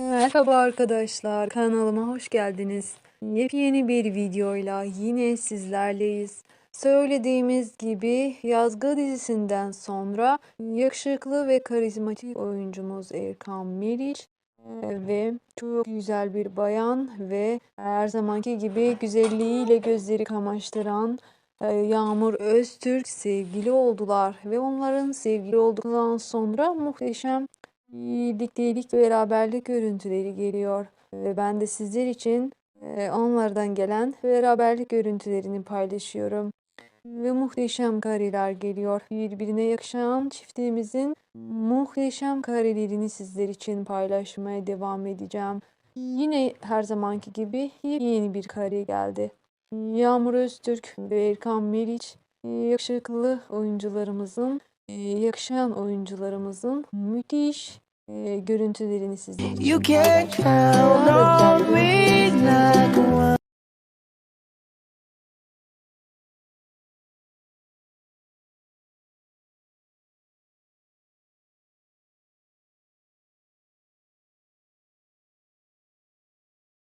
Merhaba arkadaşlar, kanalıma hoş geldiniz. Yepyeni bir videoyla yine sizlerleyiz. Söylediğimiz gibi Yazgı dizisinden sonra yakışıklı ve karizmatik oyuncumuz Erkan Meriç e, ve çok güzel bir bayan ve her zamanki gibi güzelliğiyle gözleri kamaştıran e, Yağmur Öztürk sevgili oldular ve onların sevgili olduktan sonra muhteşem birliktelik ve beraberlik görüntüleri geliyor. Ve ben de sizler için e, onlardan gelen beraberlik görüntülerini paylaşıyorum. Ve muhteşem kareler geliyor. Birbirine yakışan çiftimizin muhteşem karelerini sizler için paylaşmaya devam edeceğim. Yine her zamanki gibi yeni bir kare geldi. Yağmur Öztürk ve Erkan Meriç e, yakışıklı oyuncularımızın, yakışan oyuncularımızın müthiş e, görüntülerini sizler için You can't count on me